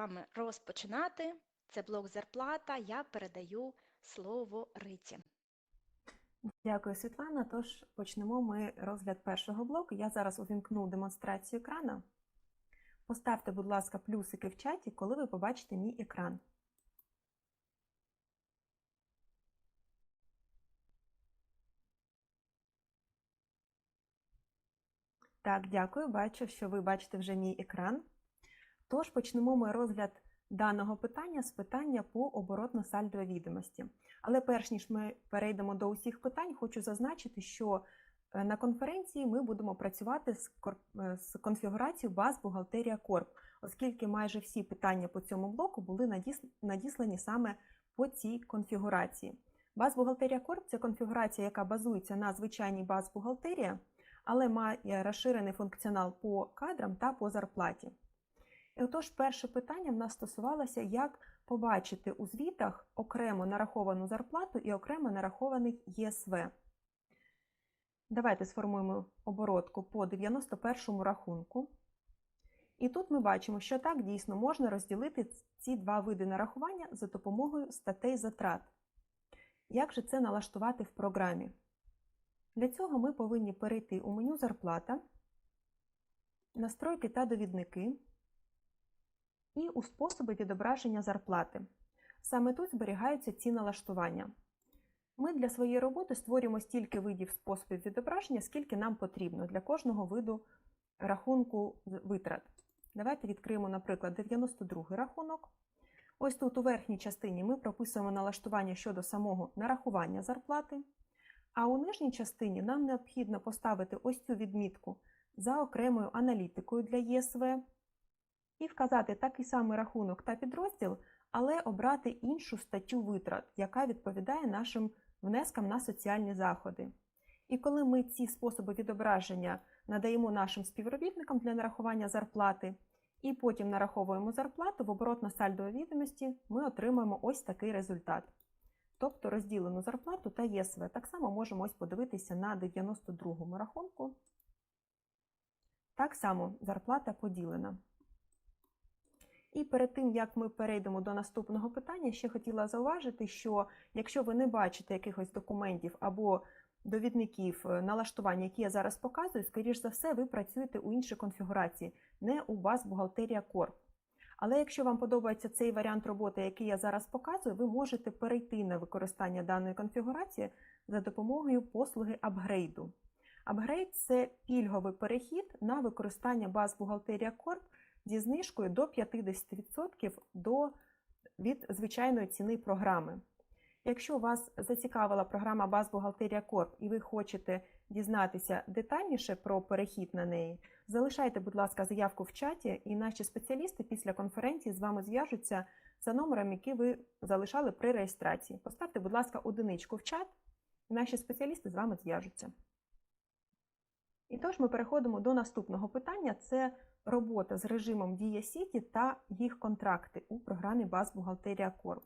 вами розпочинати. Це блок зарплата. Я передаю слово Риті. Дякую, Світлана. Тож почнемо ми розгляд першого блоку. Я зараз увімкну демонстрацію екрана. Поставте, будь ласка, плюсики в чаті, коли ви побачите мій екран. Так, дякую. Бачу, що ви бачите вже мій екран. Тож почнемо ми розгляд даного питання з питання по оборотно-сальдовій відомості. Але перш ніж ми перейдемо до усіх питань, хочу зазначити, що е, на конференції ми будемо працювати е, з конфігурацією баз Бухгалтерія Корп, оскільки майже всі питання по цьому блоку були надіс- надіслані саме по цій конфігурації. Баз Бухгалтерія Корп це конфігурація, яка базується на звичайній баз бухгалтерія, але має розширений функціонал по кадрам та по зарплаті. І отож, перше питання в нас стосувалося, як побачити у звітах окремо нараховану зарплату і окремо нарахований ЄСВ. Давайте сформуємо оборотку по 91 рахунку. І тут ми бачимо, що так дійсно можна розділити ці два види нарахування за допомогою статей затрат. Як же це налаштувати в програмі? Для цього ми повинні перейти у меню Зарплата, настройки та довідники і у способи відображення зарплати. Саме тут зберігаються ці налаштування. Ми для своєї роботи створюємо стільки видів способів відображення, скільки нам потрібно для кожного виду рахунку витрат. Давайте відкриємо, наприклад, 92 рахунок. Ось тут у верхній частині ми прописуємо налаштування щодо самого нарахування зарплати. А у нижній частині нам необхідно поставити ось цю відмітку за окремою аналітикою для ЄСВ і вказати такий самий рахунок та підрозділ, але обрати іншу статтю витрат, яка відповідає нашим внескам на соціальні заходи. І коли ми ці способи відображення надаємо нашим співробітникам для нарахування зарплати, і потім нараховуємо зарплату в оборотно-сальдовій відомості, ми отримаємо ось такий результат. Тобто розділену зарплату та ЄСВ. Так само можемо ось подивитися на 92-му рахунку. Так само зарплата поділена. І перед тим, як ми перейдемо до наступного питання, ще хотіла зауважити, що якщо ви не бачите якихось документів або довідників е, налаштування, які я зараз показую, скоріш за все, ви працюєте у іншій конфігурації, не у баз бухгалтерія Корп. Але якщо вам подобається цей варіант роботи, який я зараз показую, ви можете перейти на використання даної конфігурації за допомогою послуги апгрейду. Апгрейд це пільговий перехід на використання баз бухгалтерія Корп зі знижкою до 50% до, від звичайної ціни програми. Якщо вас зацікавила програма Баз Бухгалтерія Корп і ви хочете дізнатися детальніше про перехід на неї, залишайте, будь ласка, заявку в чаті, і наші спеціалісти після конференції з вами зв'яжуться за номером, який ви залишали при реєстрації. Поставте, будь ласка, одиничку в чат, і наші спеціалісти з вами зв'яжуться. І тож ми переходимо до наступного питання: це робота з режимом Дія Сіті та їх контракти у програмі Баз Бухгалтерія Корп.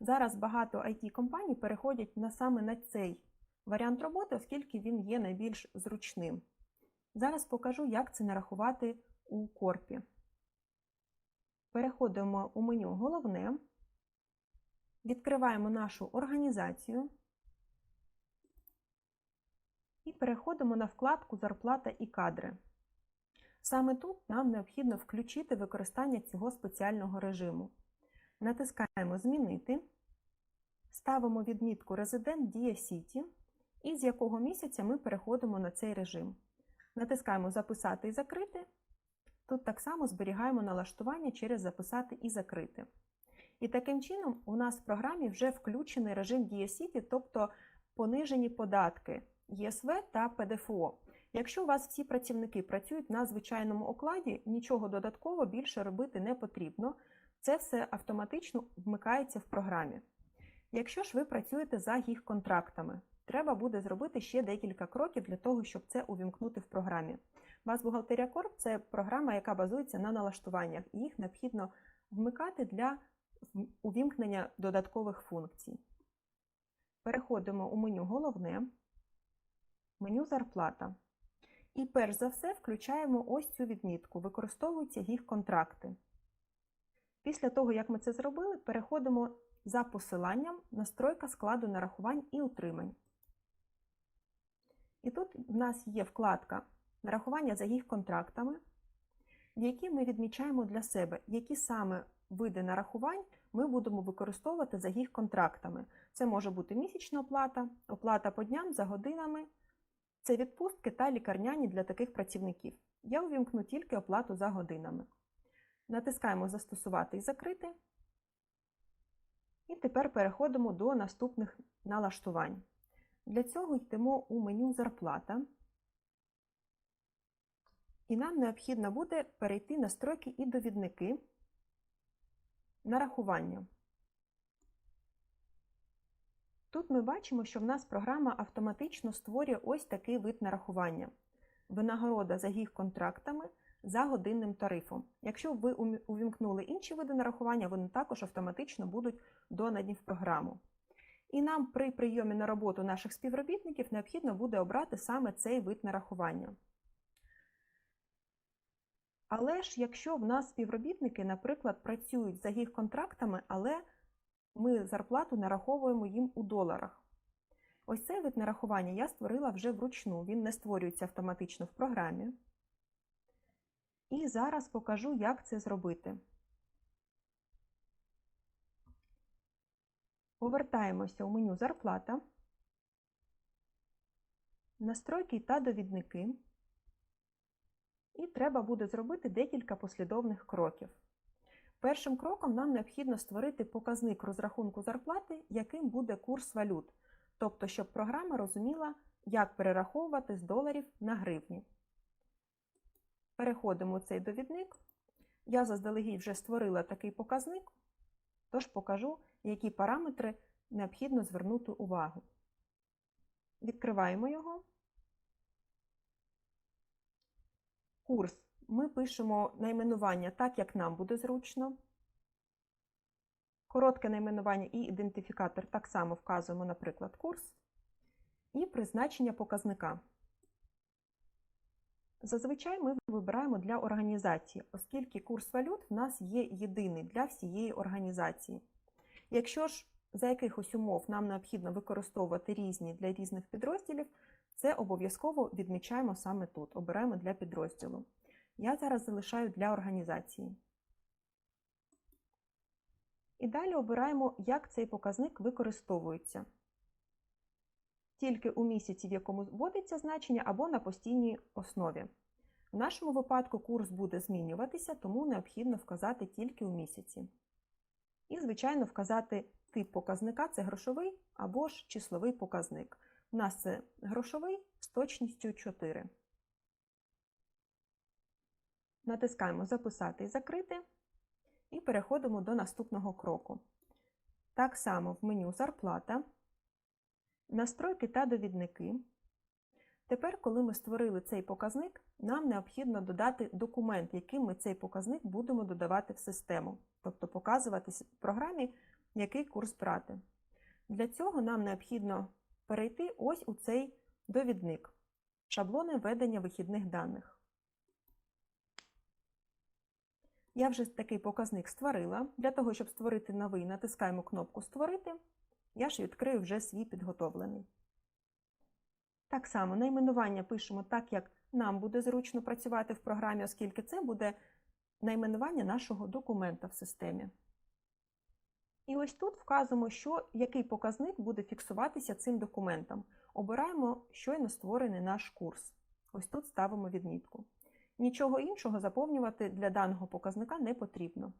Зараз багато it компаній переходять на саме на цей варіант роботи, оскільки він є найбільш зручним. Зараз покажу, як це нарахувати у корпі. Переходимо у меню Головне, відкриваємо нашу організацію і переходимо на вкладку Зарплата і кадри. Саме тут нам необхідно включити використання цього спеціального режиму. Натискаємо Змінити, ставимо відмітку Резидент Дія Сіті і з якого місяця ми переходимо на цей режим. Натискаємо Записати і закрити. Тут так само зберігаємо налаштування через Записати і закрити. І таким чином у нас в програмі вже включений режим Дія Сіті, тобто понижені податки ЄСВ та ПДФО. Якщо у вас всі працівники працюють на звичайному окладі, нічого додатково більше робити не потрібно. Це все автоматично вмикається в програмі. Якщо ж ви працюєте за їх контрактами, треба буде зробити ще декілька кроків для того, щоб це увімкнути в програмі. Баз Бухгалтерія Корп це програма, яка базується на налаштуваннях, і їх необхідно вмикати для увімкнення додаткових функцій. Переходимо у меню Головне, меню Зарплата. І перш за все включаємо ось цю відмітку. Використовуються їх контракти. Після того, як ми це зробили, переходимо за посиланням настройка складу нарахувань і утримань. І тут в нас є вкладка нарахування за їх контрактами, в якій ми відмічаємо для себе, які саме види нарахувань ми будемо використовувати за їх контрактами. Це може бути місячна оплата, оплата по дням за годинами, це відпустки та лікарняні для таких працівників. Я увімкну тільки оплату за годинами. Натискаємо Застосувати і закрити. І тепер переходимо до наступних налаштувань. Для цього йдемо у меню Зарплата. І нам необхідно буде перейти настройки і довідники нарахування. Тут ми бачимо, що в нас програма автоматично створює ось такий вид нарахування. Винагорода за їх контрактами за годинним тарифом. Якщо ви увімкнули інші види нарахування, вони також автоматично будуть донані в програму. І нам при прийомі на роботу наших співробітників необхідно буде обрати саме цей вид нарахування. Але ж якщо в нас співробітники, наприклад, працюють за їх контрактами, але ми зарплату нараховуємо їм у доларах. Ось цей вид нарахування я створила вже вручну, він не створюється автоматично в програмі. І зараз покажу, як це зробити. Повертаємося у меню Зарплата, настройки та довідники. І треба буде зробити декілька послідовних кроків. Першим кроком нам необхідно створити показник розрахунку зарплати, яким буде курс валют, тобто, щоб програма розуміла, як перераховувати з доларів на гривні. Переходимо у цей довідник. Я заздалегідь вже створила такий показник, тож покажу, які параметри необхідно звернути увагу. Відкриваємо його. Курс. Ми пишемо найменування так, як нам буде зручно. Коротке найменування і ідентифікатор так само вказуємо, наприклад, курс. І призначення показника. Зазвичай ми вибираємо для організації, оскільки курс валют в нас є єдиний для всієї організації. Якщо ж за якихось умов нам необхідно використовувати різні для різних підрозділів, це обов'язково відмічаємо саме тут, обираємо для підрозділу. Я зараз залишаю для організації. І далі обираємо, як цей показник використовується. Тільки у місяці, в якому вводиться значення, або на постійній основі. В нашому випадку курс буде змінюватися, тому необхідно вказати тільки у місяці. І, звичайно, вказати тип показника це грошовий або ж числовий показник. У нас це грошовий з точністю 4. Натискаємо Записати і закрити і переходимо до наступного кроку. Так само в меню Зарплата, настройки та довідники. Тепер, коли ми створили цей показник, нам необхідно додати документ, яким ми цей показник будемо додавати в систему, тобто показувати в програмі, який курс брати. Для цього нам необхідно перейти ось у цей довідник шаблони введення вихідних даних. Я вже такий показник створила. Для того, щоб створити новий, натискаємо кнопку Створити. Я ж відкрию вже свій підготовлений. Так само найменування пишемо так, як нам буде зручно працювати в програмі, оскільки це буде найменування нашого документа в системі. І ось тут вказуємо, що, який показник буде фіксуватися цим документом. Обираємо щойно створений наш курс. Ось тут ставимо відмітку. Нічого іншого заповнювати для даного показника не потрібно.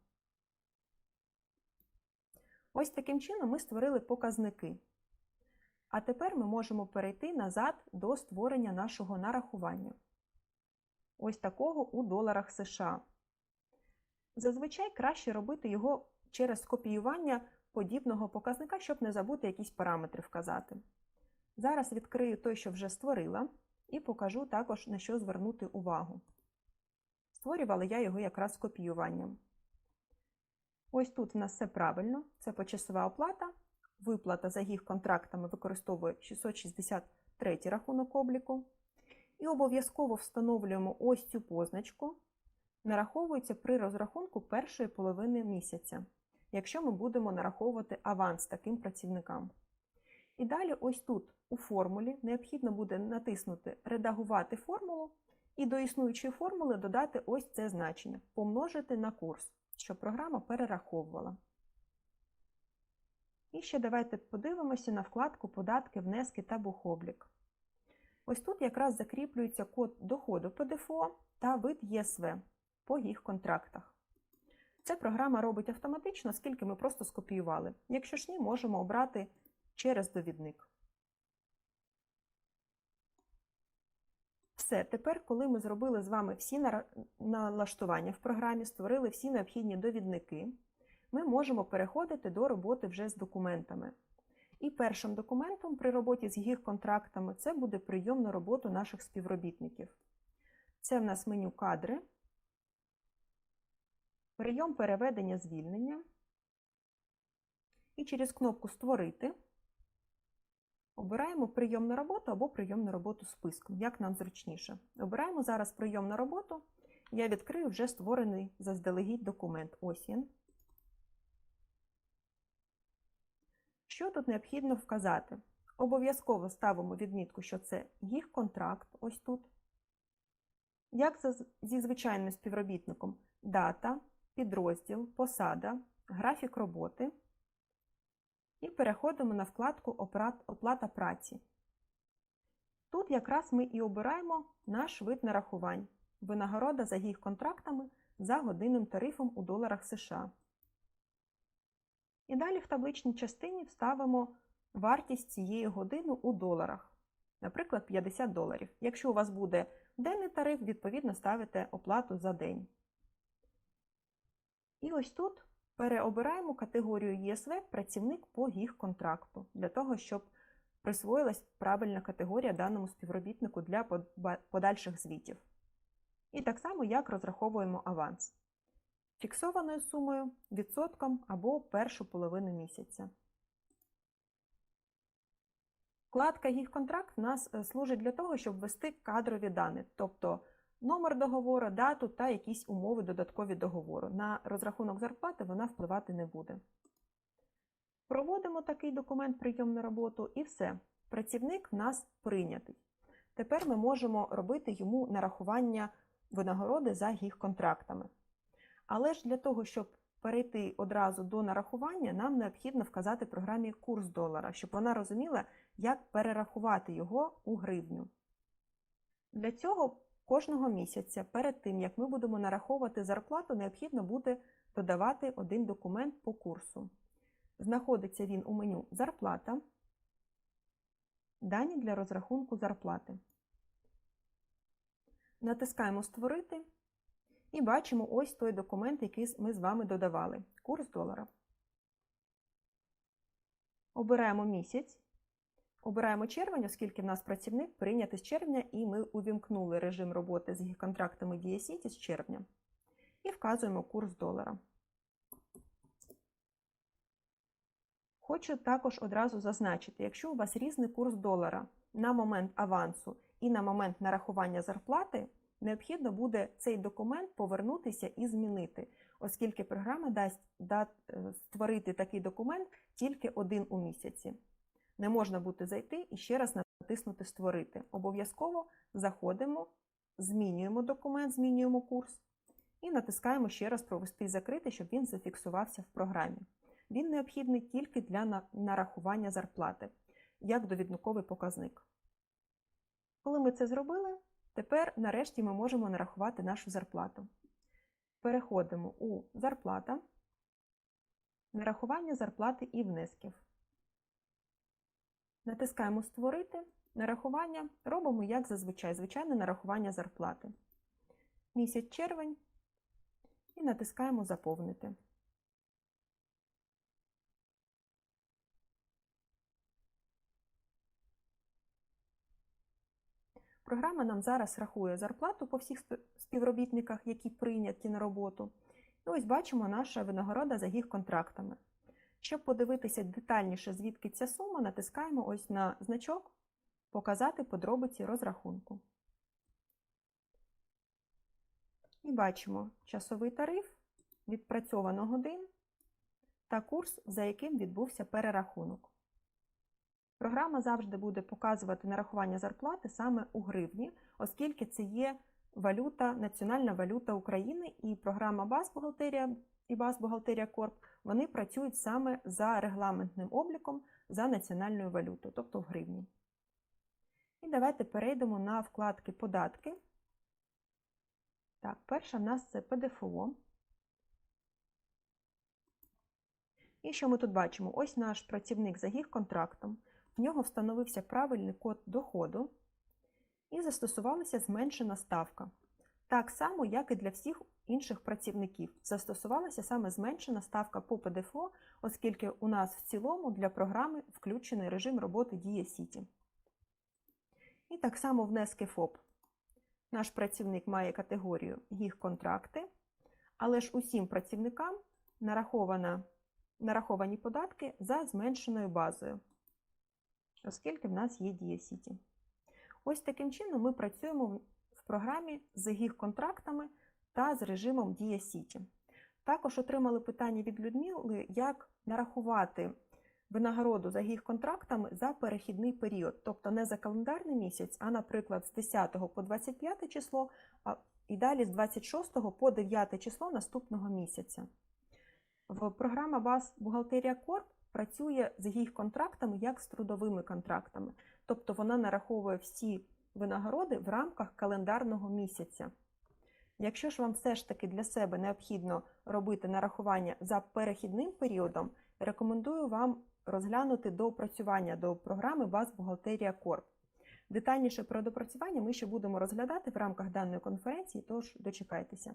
Ось таким чином ми створили показники. А тепер ми можемо перейти назад до створення нашого нарахування. Ось такого у доларах США. Зазвичай краще робити його через копіювання подібного показника, щоб не забути якісь параметри вказати. Зараз відкрию той, що вже створила, і покажу також, на що звернути увагу. Створювала я його якраз копіюванням. Ось тут в нас все правильно, це почасова оплата. Виплата за їх контрактами використовує 663 рахунок обліку. І обов'язково встановлюємо ось цю позначку. нараховується при розрахунку першої половини місяця, якщо ми будемо нараховувати аванс таким працівникам. І далі, ось тут, у формулі, необхідно буде натиснути Редагувати формулу і до існуючої формули додати ось це значення помножити на курс, щоб програма перераховувала. І ще давайте подивимося на вкладку Податки, внески та бухоблік. Ось тут якраз закріплюється код доходу ПДФО та вид ЄСВ по їх контрактах. Це програма робить автоматично, оскільки ми просто скопіювали. Якщо ж ні, можемо обрати через довідник. Все, тепер, коли ми зробили з вами всі налаштування в програмі, створили всі необхідні довідники, ми можемо переходити до роботи вже з документами. І першим документом при роботі з їх контрактами це буде прийом на роботу наших співробітників. Це в нас меню кадри, прийом переведення звільнення. І через кнопку Створити обираємо прийом на роботу або прийом на роботу списком, як нам зручніше. Обираємо зараз прийом на роботу. Я відкрию вже створений заздалегідь документ. Ось він. Що тут необхідно вказати? Обов'язково ставимо відмітку, що це їх контракт, ось тут. Як зі звичайним співробітником, дата, підрозділ, посада, графік роботи. І переходимо на вкладку Оплата праці. Тут якраз ми і обираємо наш вид нарахувань винагорода за їх контрактами за годинним тарифом у доларах США. І далі в табличній частині вставимо вартість цієї години у доларах, наприклад, 50 доларів. Якщо у вас буде денний тариф, відповідно ставите оплату за день. І ось тут переобираємо категорію ЄСВ працівник по їх контракту, для того, щоб присвоїлась правильна категорія даному співробітнику для подальших звітів. І так само, як розраховуємо аванс фіксованою сумою, відсотком або першу половину місяця. Вкладка їх контракт нас е, служить для того, щоб ввести кадрові дані, тобто номер договору, дату та якісь умови додаткові договору. На розрахунок зарплати вона впливати не буде. Проводимо такий документ прийом на роботу і все. Працівник в нас прийнятий. Тепер ми можемо робити йому нарахування винагороди за їх контрактами. Але ж для того, щоб перейти одразу до нарахування, нам необхідно вказати програмі курс долара, щоб вона розуміла, як перерахувати його у гривню. Для цього кожного місяця, перед тим, як ми будемо нараховувати зарплату, необхідно буде додавати один документ по курсу. Знаходиться він у меню Зарплата, Дані для розрахунку зарплати. Натискаємо Створити і бачимо ось той документ, який ми з вами додавали курс долара. Обираємо місяць. Обираємо червень, оскільки в нас працівник прийнятий з червня, і ми увімкнули режим роботи з контрактами Дія Сіті з червня. І вказуємо курс долара. Хочу також одразу зазначити, якщо у вас різний курс долара на момент авансу і на момент нарахування зарплати, необхідно буде цей документ повернутися і змінити, оскільки програма дасть створити такий документ тільки один у місяці. Не можна буде зайти і ще раз натиснути Створити. Обов'язково заходимо, змінюємо документ, змінюємо курс і натискаємо ще раз Провести і закрити, щоб він зафіксувався в програмі. Він необхідний тільки для нарахування зарплати, як довідниковий показник. Коли ми це зробили, тепер нарешті ми можемо нарахувати нашу зарплату. Переходимо у зарплата, нарахування зарплати і внесків. Натискаємо Створити. Нарахування робимо, як зазвичай, звичайне нарахування зарплати. Місяць червень і натискаємо Заповнити. Програма нам зараз рахує зарплату по всіх співробітниках, які прийняті на роботу. І ось бачимо наша винагорода за їх контрактами. Щоб подивитися детальніше, звідки ця сума, натискаємо ось на значок Показати подробиці розрахунку. І бачимо часовий тариф, відпрацьовано годин та курс, за яким відбувся перерахунок. Програма завжди буде показувати нарахування зарплати саме у гривні, оскільки це є валюта, національна валюта України і програма Базбухгалтерія і Базбухгалтерія Корп вони працюють саме за регламентним обліком за національною валютою, тобто в гривні. І давайте перейдемо на вкладки Податки. Так, перша в нас це ПДФО. І що ми тут бачимо? Ось наш працівник за гіг-контрактом. В нього встановився правильний код доходу і застосувалася зменшена ставка. Так само, як і для всіх інших працівників. Застосувалася саме зменшена ставка по ПДФО, оскільки у нас в цілому для програми включений режим роботи Дія Сіті. І так само внески ФОП. Наш працівник має категорію їх контракти, але ж усім працівникам нарахована, нараховані податки за зменшеною базою, оскільки в нас є Дія Сіті. Ось таким чином ми працюємо в програмі з їх контрактами та з режимом Дія Сіті. Також отримали питання від Людмили, як нарахувати винагороду за їх контрактами за перехідний період, тобто не за календарний місяць, а, наприклад, з 10 по 25 число, а і далі з 26 по 9 число наступного місяця. В програма Баз Бухгалтерія Корп працює з їх контрактами як з трудовими контрактами, тобто вона нараховує всі винагороди в рамках календарного місяця. Якщо ж вам все ж таки для себе необхідно робити нарахування за перехідним періодом, рекомендую вам розглянути доопрацювання до програми Баз Бухгалтерія Корп. Детальніше про допрацювання ми ще будемо розглядати в рамках даної конференції, тож дочекайтеся.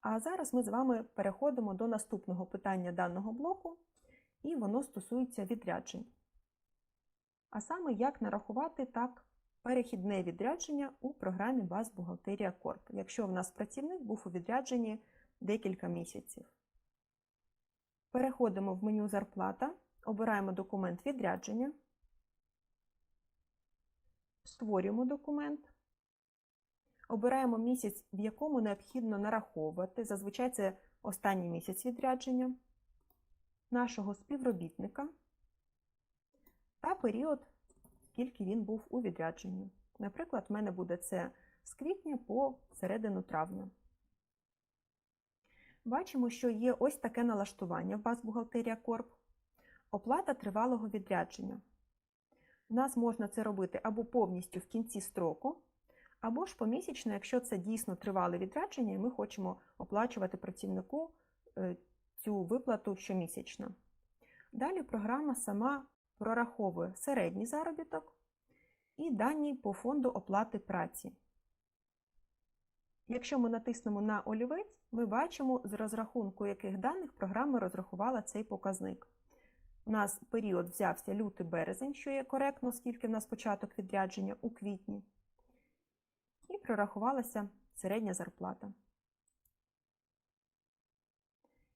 А зараз ми з вами переходимо до наступного питання даного блоку, і воно стосується відряджень. А саме, як нарахувати так перехідне відрядження у програмі Баз Бухгалтерія Корп, якщо в нас працівник був у відрядженні декілька місяців. Переходимо в меню Зарплата, обираємо документ відрядження, створюємо документ, обираємо місяць, в якому необхідно нараховувати, зазвичай це останній місяць відрядження, нашого співробітника та період, скільки він був у відрядженні. Наприклад, в мене буде це з квітня по середину травня. Бачимо, що є ось таке налаштування в баз бухгалтерія Корп. Оплата тривалого відрядження. У нас можна це робити або повністю в кінці строку, або ж помісячно, якщо це дійсно тривале відрядження, і ми хочемо оплачувати працівнику цю виплату щомісячно. Далі програма сама прораховує середній заробіток і дані по фонду оплати праці. Якщо ми натиснемо на олівець, ми бачимо, з розрахунку яких даних програма розрахувала цей показник. У нас період взявся лютий-березень, що є коректно, оскільки в нас початок відрядження у квітні, і прорахувалася середня зарплата.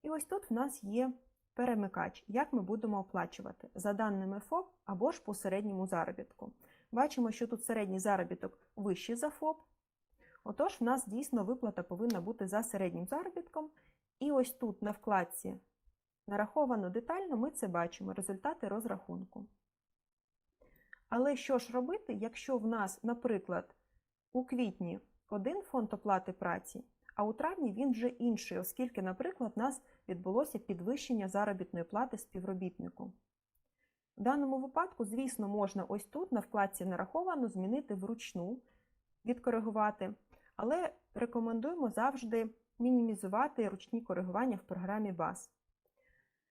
І ось тут в нас є перемикач, як ми будемо оплачувати за даними ФОП або ж по середньому заробітку. Бачимо, що тут середній заробіток вищий за ФОП. Отож, в нас дійсно виплата повинна бути за середнім заробітком. І ось тут на вкладці нараховано детально, ми це бачимо, результати розрахунку. Але що ж робити, якщо в нас, наприклад, у квітні один фонд оплати праці, а у травні він вже інший, оскільки, наприклад, у нас відбулося підвищення заробітної плати співробітнику. В даному випадку, звісно, можна ось тут на вкладці нараховано змінити вручну, відкоригувати, але рекомендуємо завжди мінімізувати ручні коригування в програмі BAS.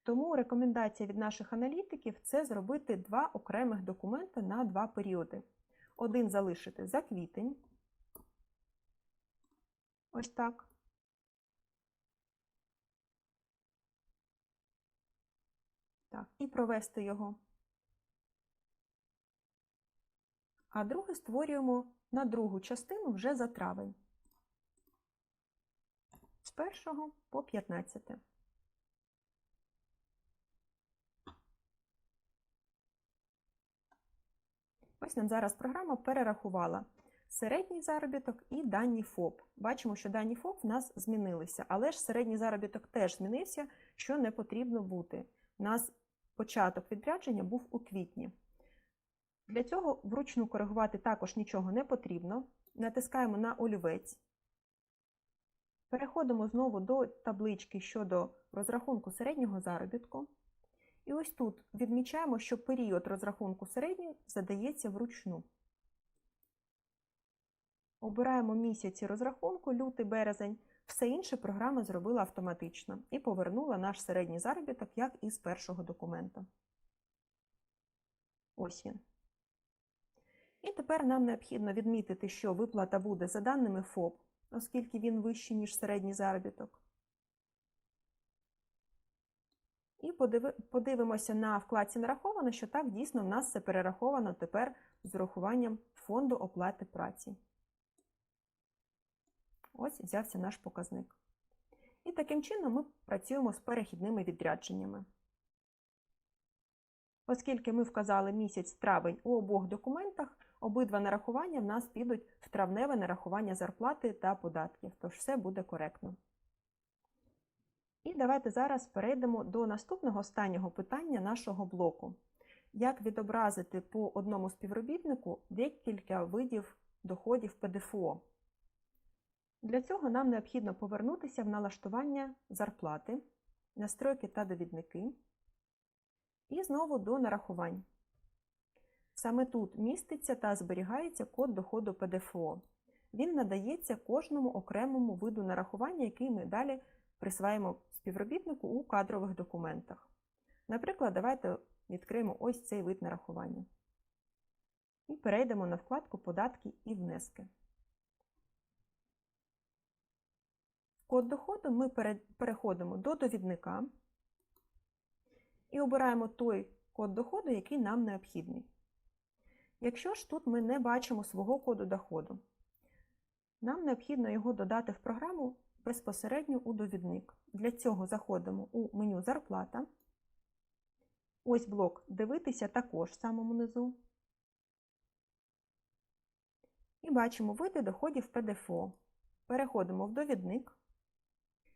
Тому рекомендація від наших аналітиків це зробити два окремих документи на два періоди. Один залишити за квітень. Ось так. Так, і провести його. А другий створюємо на другу частину вже за травень. З 1 по 15. Ось нам зараз програма перерахувала середній заробіток і дані ФОП. Бачимо, що дані ФОП в нас змінилися, але ж середній заробіток теж змінився, що не потрібно бути. У нас початок відрядження був у квітні. Для цього вручну коригувати також нічого не потрібно. Натискаємо на олівець. Переходимо знову до таблички щодо розрахунку середнього заробітку. І ось тут відмічаємо, що період розрахунку середньої задається вручну. Обираємо місяці розрахунку, лютий березень. Все інше програма зробила автоматично і повернула наш середній заробіток, як із першого документа. Ось він. І тепер нам необхідно відмітити, що виплата буде за даними ФОП, оскільки він вищий, ніж середній заробіток. І подивимося на вкладці нараховано, що так дійсно в нас це перераховано тепер з урахуванням фонду оплати праці. Ось взявся наш показник. І таким чином ми працюємо з перехідними відрядженнями. Оскільки ми вказали місяць травень у обох документах, обидва нарахування в нас підуть в травневе нарахування зарплати та податків, тож все буде коректно. І давайте зараз перейдемо до наступного останнього питання нашого блоку. Як відобразити по одному співробітнику декілька видів доходів ПДФО? Для цього нам необхідно повернутися в налаштування зарплати, настройки та довідники. І знову до нарахувань. Саме тут міститься та зберігається код доходу ПДФО. Він надається кожному окремому виду нарахування, який ми далі присваємо співробітнику у кадрових документах. Наприклад, давайте відкриємо ось цей вид нарахування. І перейдемо на вкладку Податки і внески. В код доходу ми переходимо до довідника і обираємо той код доходу, який нам необхідний. Якщо ж тут ми не бачимо свого коду доходу, нам необхідно його додати в програму безпосередньо у довідник. Для цього заходимо у меню Зарплата. Ось блок Дивитися також в самому низу. І бачимо види доходів ПДФО. Переходимо в довідник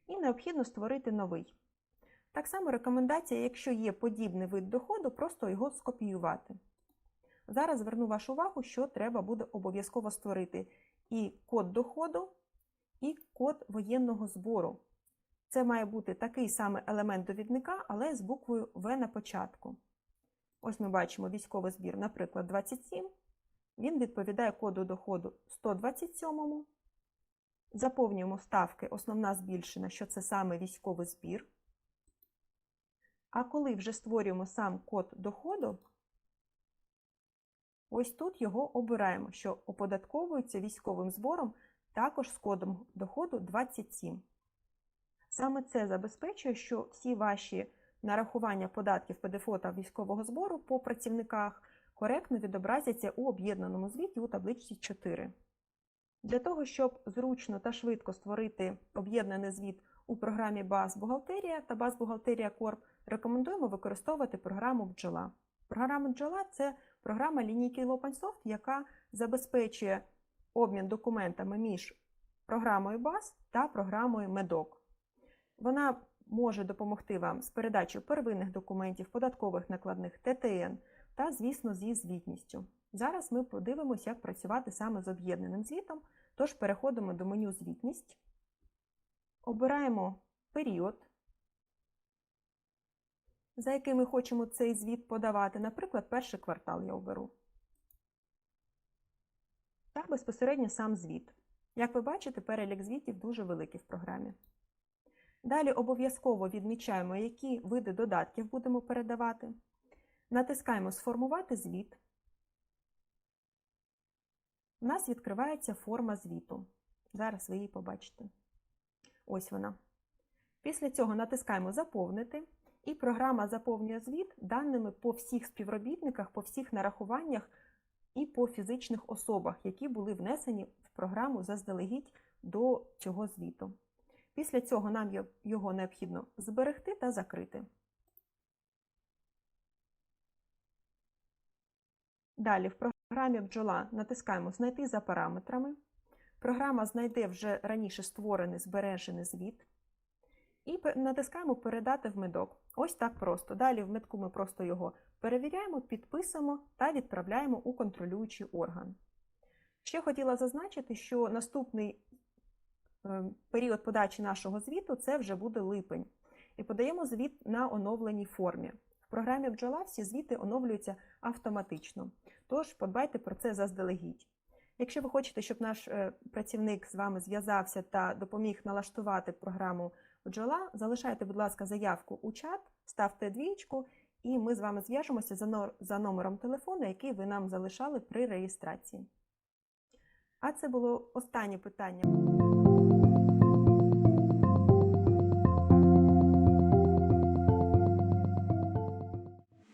і необхідно створити новий. Так само рекомендація, якщо є подібний вид доходу, просто його скопіювати. Зараз зверну вашу увагу, що треба буде обов'язково створити і код доходу, і код воєнного збору. Це має бути такий самий елемент довідника, але з буквою В на початку. Ось ми бачимо військовий збір, наприклад, 27. Він відповідає коду доходу 127. Заповнюємо ставки основна збільшена, що це саме військовий збір. А коли вже створюємо сам код доходу, ось тут його обираємо, що оподатковується військовим збором також з кодом доходу 27. Саме це забезпечує, що всі ваші нарахування податків ПДФО та військового збору по працівниках коректно відобразяться у об'єднаному звіті у табличці 4. Для того, щоб зручно та швидко створити об'єднаний звіт у програмі Баз Бухгалтерія та Баз Бухгалтерія Корп, рекомендуємо використовувати програму бджола. Програма бджола це програма лінійки OpenSoft, яка забезпечує обмін документами між програмою Баз та програмою MEDOC. Вона може допомогти вам з передачею первинних документів, податкових накладних ТТН та, звісно, зі звітністю. Зараз ми подивимося, як працювати саме з об'єднаним звітом, тож переходимо до меню Звітність, обираємо період, за який ми хочемо цей звіт подавати, наприклад, перший квартал я оберу. Та безпосередньо сам звіт. Як ви бачите, перелік звітів дуже великий в програмі. Далі обов'язково відмічаємо, які види додатків будемо передавати. Натискаємо Сформувати звіт. У нас відкривається форма звіту. Зараз ви її побачите. Ось вона. Після цього натискаємо Заповнити, і програма заповнює звіт даними по всіх співробітниках, по всіх нарахуваннях і по фізичних особах, які були внесені в програму заздалегідь до цього звіту. Після цього нам його необхідно зберегти та закрити. Далі в програмі бджола натискаємо Знайти за параметрами. Програма знайде вже раніше створений збережений звіт. І натискаємо Передати в медок. Ось так просто. Далі в медку ми просто його перевіряємо, підписуємо та відправляємо у контролюючий орган. Ще хотіла зазначити, що наступний е, період подачі нашого звіту це вже буде липень. І подаємо звіт на оновленій формі. В програмі бджола всі звіти оновлюються автоматично. Тож подбайте про це заздалегідь. Якщо ви хочете, щоб наш е, працівник з вами зв'язався та допоміг налаштувати програму бджола, залишайте, будь ласка, заявку у чат, ставте двічку, і ми з вами зв'яжемося за номером телефону, який ви нам залишали при реєстрації. А це було останнє питання.